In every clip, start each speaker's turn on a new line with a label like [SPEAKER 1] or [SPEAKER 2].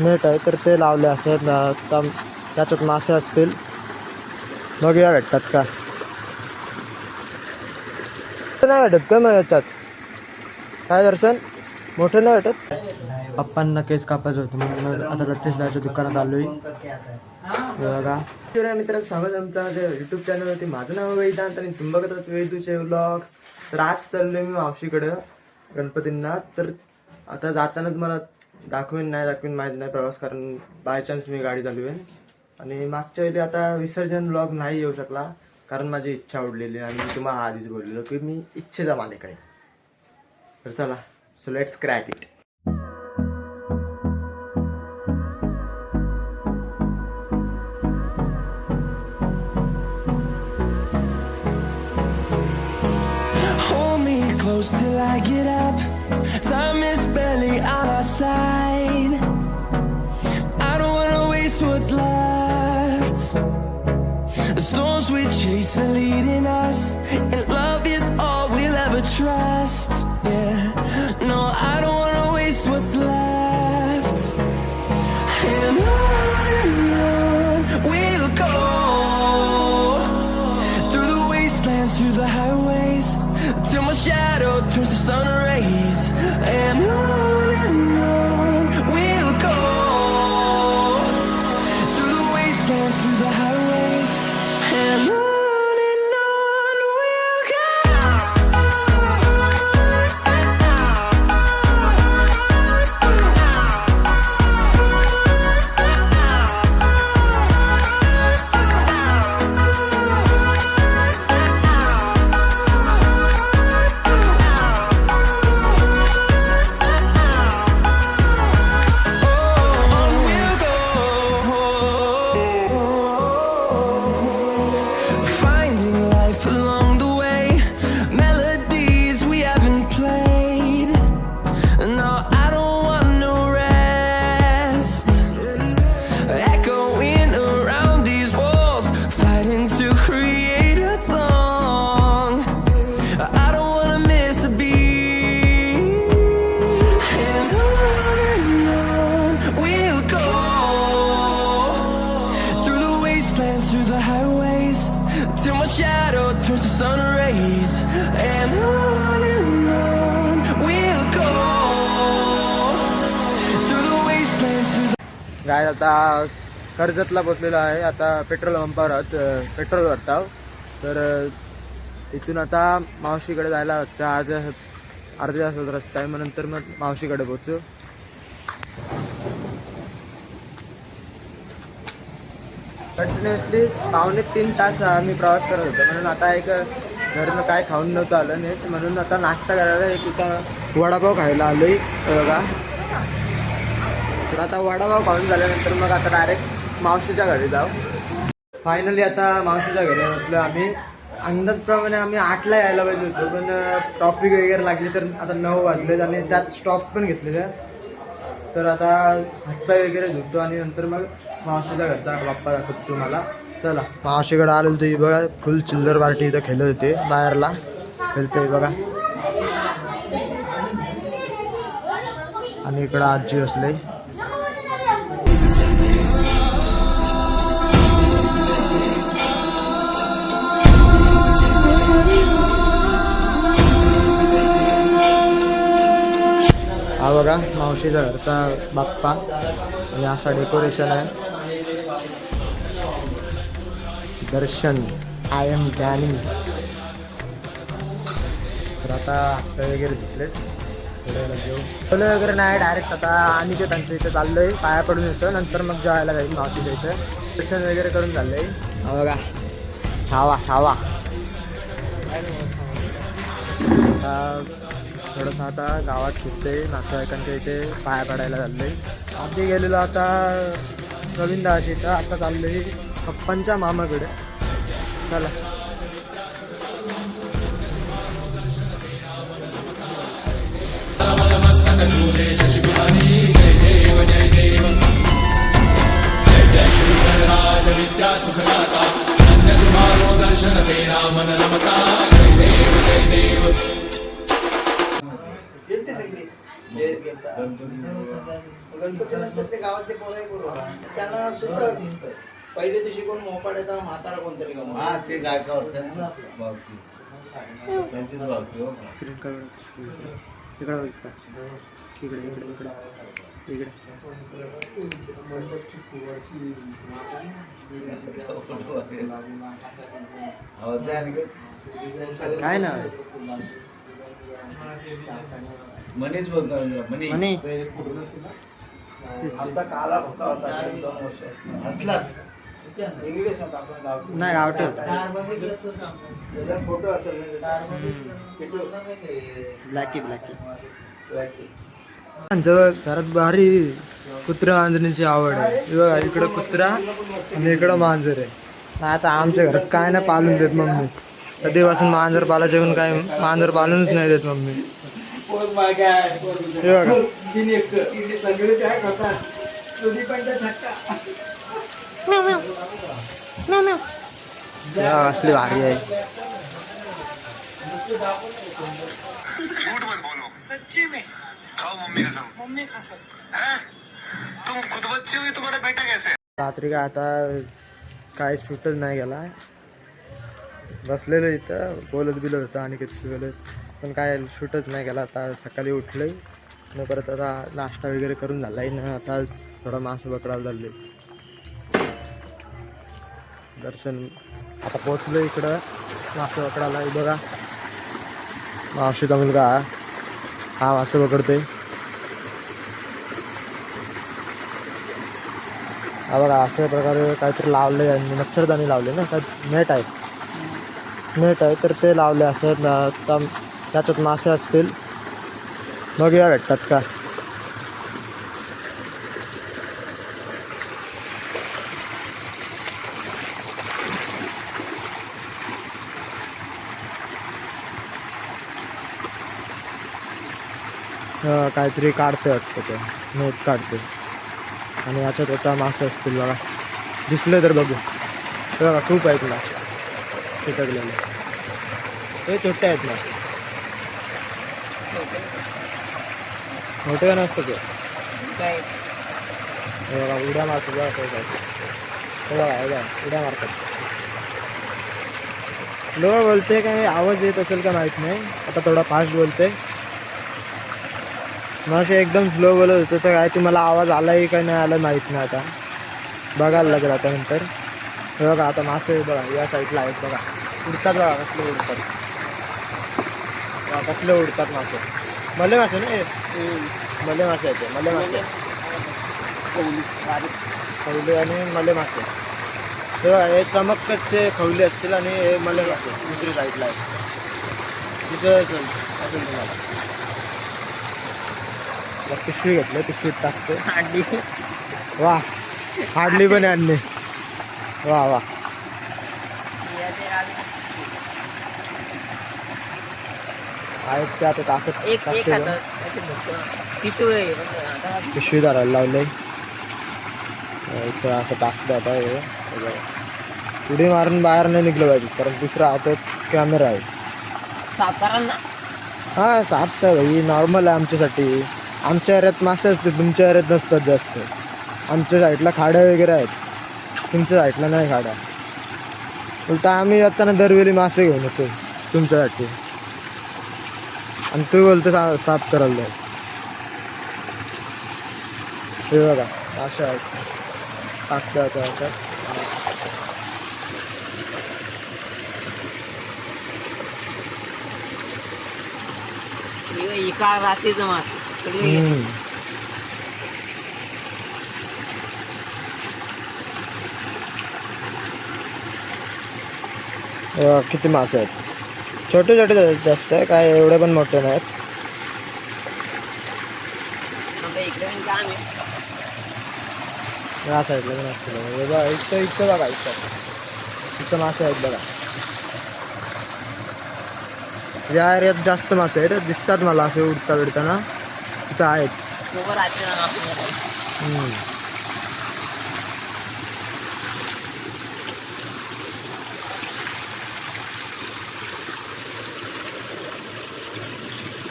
[SPEAKER 1] Net आहे तर ते लावले असे न- त्या- त्याच्यात मासे असतील. बघूया भेटतात का. नाही भेटत का मग याच्यात? काय दर्शन? मोठं नाही भेटत? पप्पांना केस कापायचं होतं म्हणून आता रत्तेश दाच्या दुकानात आलोय. हे बघा. तर मित्रांनो स्वागत आमचं युट्यूब चॅनलवरती माझं नाव वेदांत आणि तुम्ही बघत आहात वेदूचे व्लॉग्स तर आज चाललोय मी मावशीकडं गणपतींना. तर आता जातानाच मला दाखवेन नाही दाखवेन माहीत नाही प्रवास कारण बाय चान्स मी गाडी चालवेन आणि मागच्या वेळी आता विसर्जन ब्लॉग नाही येऊ शकला कारण माझी इच्छा उडलेली आणि मी तुम्हाला आधीच बोललेलो की मी इच्छेचा मालिक आहे तर चला so let's crack it
[SPEAKER 2] till I get up. Time is barely on our side. Chase are leading
[SPEAKER 1] कर्जतला बसलेलो आहे. आता पेट्रोल पंपावर आहोत पेट्रोल भरताव तर इथून आता मावशीकडे जायला होतं. आज अर्ध्या तासाचा रस्ता आहे. मग नंतर मग मावशीकडे पोचू कंटिन्युअसली पावणे तीन तास आम्ही प्रवास करत होतो. म्हणून आता एक घरनं काय खाऊन नव्हतं आलं नीट. म्हणून आता नाश्ता करायला एक इथं वडापाव खायला आलो बघा. तर आता वडापाव खाऊन झाल्यानंतर मग आता डायरेक्ट मावशीच्या घरी जाऊ. फायनली आता मावशीच्या घरी म्हटलं आम्ही. अंदाजप्रमाणे आम्ही आठला यायला पाहिजे होतो पण ट्रॉफिक वगैरे लागली तर आता नऊ वाजलेत आणि त्यात स्टॉप पण घेतलेल्या तर आता हातपाय वगैरे धुतो आणि नंतर मग मावशीच्या घरचा बाप्पा दाखवतो तुम्हाला. चला. मावशीकडे आलो होतो बघा फुल चिल्लर पार्टी इथं खेळत होते बाहेरला. खेळते बघा. आणि इकडं आजी असले बघा मावशीचा घरचा बाप्पा. आणि असा डेकोरेशन आहे. दर्शन आय एम डॅनी तर आता हात वगैरे घेतले फुलं वगैरे नाही डायरेक्ट आता आणि ते त्यांच्या इथे चाललोय. पाया पडून येतं. नंतर मग जेवायला जाईल मावशीच्या इथे. दर्शन वगैरे करून चाललंय. बघा. छावा छावा. आता थोडंसं आता गावात सुटते नातेवाईकांच्या इथे पाया पडायला चाललं आहे आधी गेलेलो आता रवींद्राच्या तर आता चाललो आहे पप्पांच्या मामाकडे. चला. सुखदाता अन्य तुम्हारो दर्शन तेरा मन रमता गणपती नंतर गावातले पोरं एक बोलवा त्यांना सुद्धा पहिल्या दिवशी कोण मोपाड येतात म्हातारा कोणतरी गाव
[SPEAKER 3] हा ते गायकावर त्यांचाच भावकी त्यांचीच भावकी हो
[SPEAKER 1] स्क्रीन काढून स्क्रीन इकडे इकडे. इकडे इकडे
[SPEAKER 3] हो, इकडे.
[SPEAKER 1] काय ना
[SPEAKER 3] मनीच बोलतो मनी.
[SPEAKER 4] आमचा काला होता? एक दोन वर्ष.
[SPEAKER 3] असलाच.
[SPEAKER 4] इंग्लिश होता आपला गाव
[SPEAKER 1] नाही गावठी होता.
[SPEAKER 4] त्याचा फोटो असेल.
[SPEAKER 1] Blackie blackie. जवळ घरात भारी कुत्रा मांजरीची आवड आहे. हे इकडं कुत्रा आणि इकडं मांजर आहे. नाही आता आमच्या घरात काय नाही पालून देत मम्मी. कधीपासून मांजर पालायचे पण काय मांजर पालूनच नाही देत मम्मी. हे असली भारी आहे
[SPEAKER 5] झूठ मत बोलो।
[SPEAKER 6] सच्ची में?
[SPEAKER 5] खाओ मम्मी कसम।
[SPEAKER 6] मम्मी
[SPEAKER 5] हैं? तुम खुद बच्चे हुए तुम्हारा बेटा कैसे है?
[SPEAKER 1] रात्री काय आता काय शूटच नाही गेला बसलेलो इथं बोलत बिलत होतं आणि किती बोलत पण काय शूटच नाही गेला आता सकाळी उठलोय. मग परत आता नाश्ता वगैरे करून झालाय ना. आता थोडा मांस बकडायला चाललोय. दर्शन. आता पोचलो इकडं. मासे पकडायला हे बघा. मावशीचा मुलगा. हा मासे पकडतोय. हा बघा अशा प्रकारे काहीतरी लावले यांनी मच्छरदाणी लावले ना. काय नेट आहे. नेट आहे तर ते लावले असं. आता त्याच्यात मासे असतील. बघूया भेटतात का? काहीतरी काढते वाटतं ते. नेट काढते आणि याच्यात आता मासे असतील बघा. दिसले तर बघू. बघा खूप आहेत ना. चिटकलेले. हे छोटे आहेत ना. मोठे का नसतं ते? बघा उड्या मारतात बघा काय. हे बघा हे बघा उड्या मारतात. लो बोलते काय आवाज येत असेल का माहीत नाही. आता थोडा फास्ट बोलते. मग एकदम स्लो बोलत होतं तर काय ते मला आवाज आलाही का नाही आला माहीत नाही आता. बघायला लागेल आता नंतर. हे बघा आता मासे बघा या साईडला आहेत बघा. उडतात बघा कसले उडतात. कसले उडतात मासे. मले मासे ना हे? मले मासे आहेत ते, मले मासे. खवले. आणि मले मासे. बघा, हे चमकचे खवले असतील आणि हे मले मासे दुसरी साईडला आहेत. तिथं असेल असेल तुम्हाला. आता पिशवी घेतलं पिशवीत टाकतो. वा हाडली पण आहे आणली वा वा. आहेत ते आता टाकत
[SPEAKER 6] एक एक
[SPEAKER 1] टाकते
[SPEAKER 6] आता
[SPEAKER 1] बघ.
[SPEAKER 6] पितोय
[SPEAKER 1] पिशवी धरायला लावलंय इथं असं टाकतं आता हे. बघा. उडी मारून बाहेर नाही निघलं पाहिजे कारण दुसरा हातात कॅमेरा आहे.
[SPEAKER 6] ना?
[SPEAKER 1] हा सात भाई नॉर्मल आहे आमच्यासाठी. आमच्या एरियात मासे असते तुमच्या एरियात नसतात जास्त. आमच्या साईडला खाड्या वगैरे आहेत. तुमच्या साईडला नाही खाड्या उलट आम्ही जाताना दरवेळी मासे घेऊन येतो तुमच्यासाठी. आणि तू बोलतो सा साफ करायला जाय हे बघा मासे आहेत. टाकत्या होत्या आता. बघा, किती मासे आहेत. छोटे छोटे जास्त आहे काय एवढे पण मोठे नाहीत.
[SPEAKER 6] आहे
[SPEAKER 1] या साईडला पण असतील बघा. इथं इथं बघा इथं. इथं मासे आहेत बघा. या एरियात जास्त मासे आहेत. दिसतात मला असे उडता उडताना तिथं आहेत
[SPEAKER 6] लोक रात्रीला मासे
[SPEAKER 1] हम्म.
[SPEAKER 6] भरपूर मासे मासे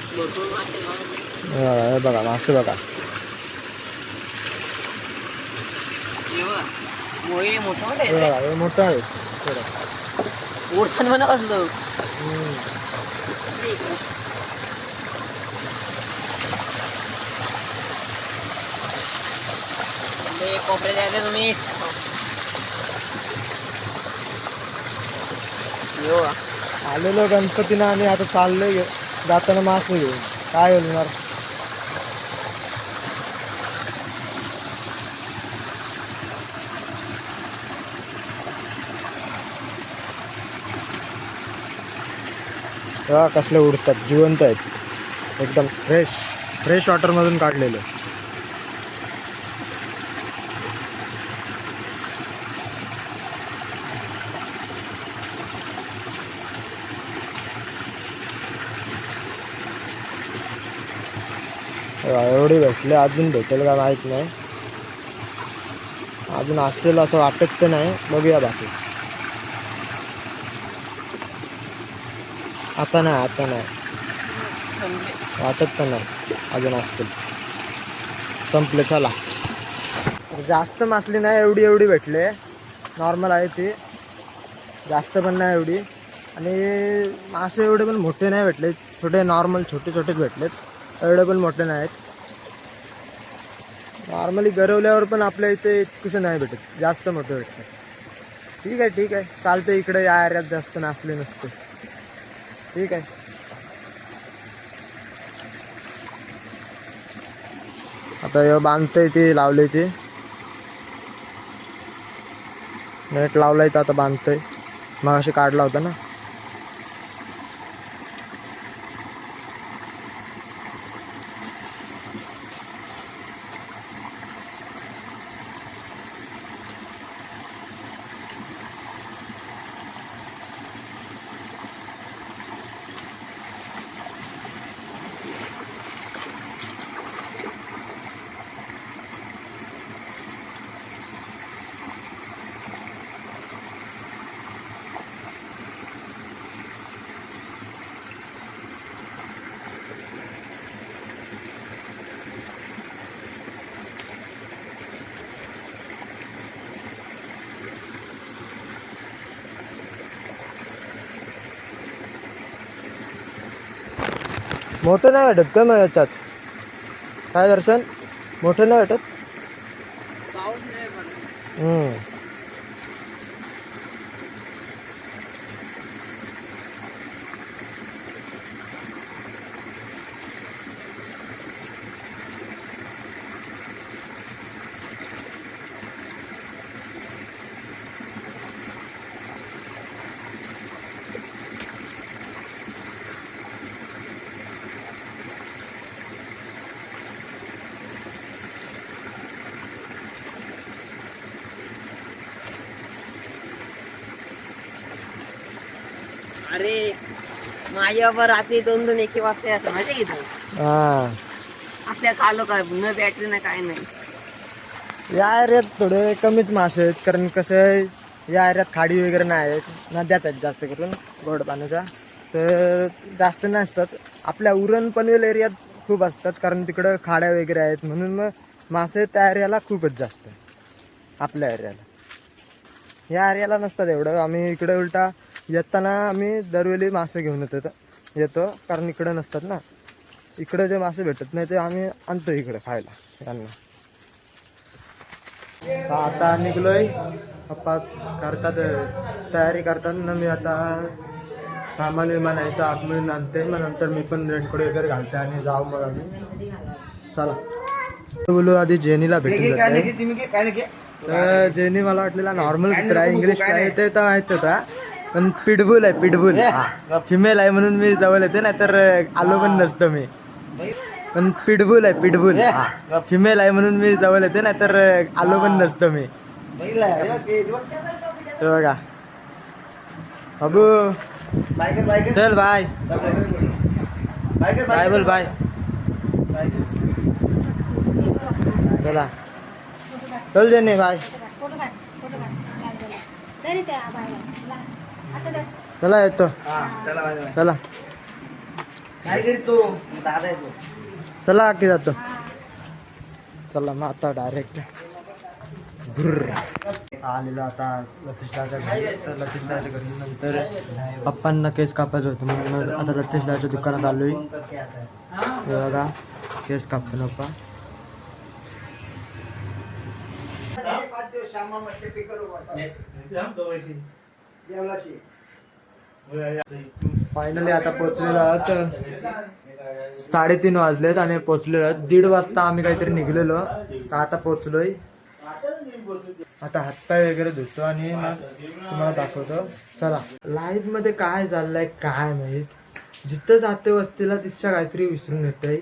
[SPEAKER 1] हे बघा हे बघा मासे बघा
[SPEAKER 6] हे बघ. मोही मोठं मोठं
[SPEAKER 1] हे
[SPEAKER 6] आहे
[SPEAKER 1] बघा, हे मोठं आहे थोडं.
[SPEAKER 6] ओढताना म्हणा कसलं
[SPEAKER 1] हम्म.
[SPEAKER 6] ते कोपरे द्यायचे तुम्ही हे बघा.
[SPEAKER 1] आलेलो गणपतीनं आणि आता चाललोय घे- जाताना मासे घेऊन काय होणार तेव्हा कसले उडतात. जिवंत आहेत. एकदम फ्रेश फ्रेश वॉटरमधून काढलेले. एवढे भेटले अजून भेटेल का माहीत नाही. अजून असतील असं वाटत तर नाही बघूया बाकी. आता नाही आता नाही. वाटत तर नाही अजून असतील. संपले चला. जास्त मासली नाही एवढी एवढी भेटले. नॉर्मल आहे ती. जास्त पण नाही एवढी. आणि मासे एवढे पण मोठे नाही भेटले. छोटे नॉर्मल छोटे छोटेच भेटलेत. एवढे पण मोठे नाहीत नॉर्मली गरवल्यावर पण आपल्या इथे इतकंसं नाही भेटत. जास्त मोठे भेटतात ठीक आहे ठीक आहे. चालतं इकडे या एरियात जास्त नाचले नसते. ठीक आहे. आता हे बांधतंय ते लावली ते. नेट लावलाय तर आता बांधतंय. मग अशी काढला होता ना. मोठं नाही भेटत का मग याच्यात काय दर्शन? मोठं नाही भेटत
[SPEAKER 6] माझ्या बाबा रात्री दोन दोन एक वाजता येतात माहिती इथं?
[SPEAKER 1] हा.
[SPEAKER 6] आपल्या खालो काय न बॅटरी ना काय नाही.
[SPEAKER 1] या एरियात थोडे कमीच मासे आहेत कारण कसं आहे या एरियात खाडी वगैरे नाही आहेत नद्याच आहेत जास्त करून गोड पाण्याच्या. तर जास्त नसतात. आपल्या उरण पनवेल एरियात खूप असतात कारण तिकडं खाड्या वगैरे आहेत म्हणून मग मासे त्या एरियाला खूपच जास्त आपल्या एरियाला या एरियाला नसतात एवढं. आम्ही इकडे उलटा येताना आम्ही दरवेळी मासे घेऊन येतो येतो कारण इकडं नसतात ना. इकडं जे मासे भेटत नाही ते आम्ही आणतो इकडे खायला त्यांना आता निघलोय. पप्पा करतात तयारी करतात ना मी आता सामान विमान आहे तर आतमधून आणते. मग नंतर मी पण रेनकोट वगैरे घालते आणि जाऊ मग आम्ही. चला. बोलू आधी जेनीला
[SPEAKER 4] घे.
[SPEAKER 1] तर जेनी मला वाटलेला नॉर्मल कुत्रा इंग्लिश
[SPEAKER 4] काय.
[SPEAKER 1] ते तर माहीत होता पण पिटबुल आहे पिटबुल
[SPEAKER 4] ए,
[SPEAKER 1] फिमेल आहे म्हणून मी जवळ येते ना तर आलो पण नसतो मी. पण पिटबुल आहे पिटबुल
[SPEAKER 4] ए,
[SPEAKER 1] फिमेल आहे म्हणून मी जवळ येते ना तर आलो पण नसतो मी.
[SPEAKER 4] बघ,
[SPEAKER 1] बाबू. चल बाय
[SPEAKER 4] बाय.
[SPEAKER 1] बोल बाय. चला. चल जेनी बाय
[SPEAKER 7] फोटो काढ फोटो काढ. तरी ते बाय दे
[SPEAKER 1] चला. येतो.
[SPEAKER 4] हा, चला.
[SPEAKER 1] चला.
[SPEAKER 4] काय करीत? तू दादा आहे तू
[SPEAKER 1] चला की जातो. चला मग आता डायरेक्ट आलेलो आता लतीशदाच्या घरी. तर लतीशदाच्या घरी नंतर पप्पांना केस कापायचं होतं. म्हणून मग आता लतीशदाच्या दुकानात आलोय. हे बघा केस कापतो पप्पा. फायनली आता पोचलेलो आहोत. साडेतीन वाजलेत आणि पोचलेलो आहोत. दीड वाजता आम्ही काहीतरी निघलेलो. आता पोचलोय आता हातपाय वगैरे धुतो आणि मग तुम्हाला दाखवतो. चला. लाईफमध्ये काय चाललंय काय माहीत जिथं जाते वस्तीला तिथच्या काहीतरी विसरून येतंय.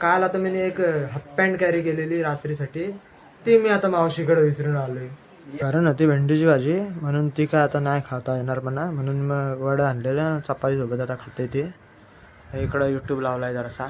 [SPEAKER 1] काल आता मी एक हाफ पॅन्ट कॅरी केलेली रात्रीसाठी. ती मी आता मावशीकडे विसरून आलोय. कारण होती भेंडीची भाजी म्हणून ती काय आता नाही खाता येणार म्हणा म्हणून मग वडं आणलेलं चपाती सोबत आता खाते ती. इकडं यूट्यूब लावला आहे जरासा.